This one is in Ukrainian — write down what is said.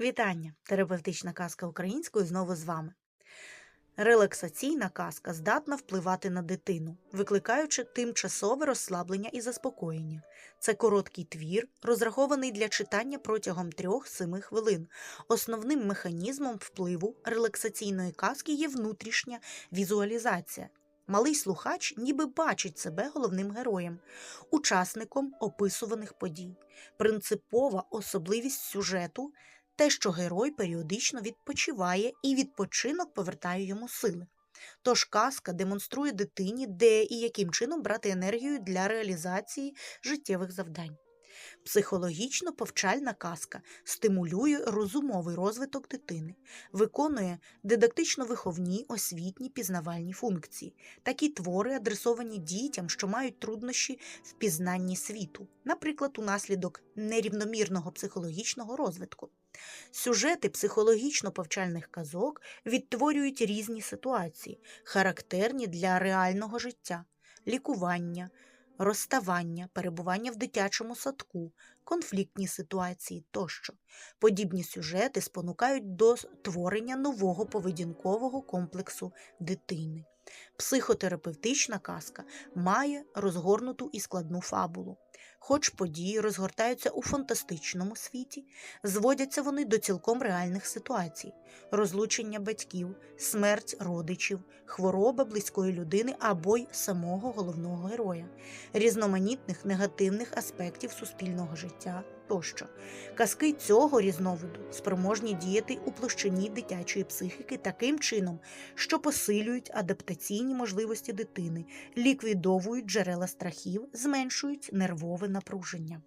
Вітання! Терапевтична казка українською знову з вами. Релаксаційна казка здатна впливати на дитину, викликаючи тимчасове розслаблення і заспокоєння. Це короткий твір, розрахований для читання протягом 3-7 хвилин. Основним механізмом впливу релаксаційної казки є внутрішня візуалізація. Малий слухач ніби бачить себе головним героєм, учасником описуваних подій. Принципова особливість сюжету те, що герой періодично відпочиває і відпочинок повертає йому сили. Тож казка демонструє дитині, де і яким чином брати енергію для реалізації життєвих завдань. Психологічно повчальна казка стимулює розумовий розвиток дитини, виконує дидактично-виховні, освітні, пізнавальні функції. Такі твори адресовані дітям, що мають труднощі в пізнанні світу, наприклад, унаслідок нерівномірного психологічного розвитку. Сюжети психологічно-повчальних казок відтворюють різні ситуації, характерні для реального життя, лікування, розставання, перебування в дитячому садку, конфліктні ситуації тощо. Подібні сюжети спонукають до творення нового поведінкового комплексу дитини. Психотерапевтична казка має розгорнуту і складну фабулу. Хоч події розгортаються у фантастичному світі, зводяться вони до цілком реальних ситуацій: розлучення батьків, смерть родичів, хвороба близької людини або й самого головного героя, різноманітних негативних аспектів суспільного життя тощо. Казки цього різновиду спроможні діяти у площині дитячої психіки таким чином, що посилюють адаптаційні можливості дитини, ліквідовують джерела страхів, зменшують нервове напруження.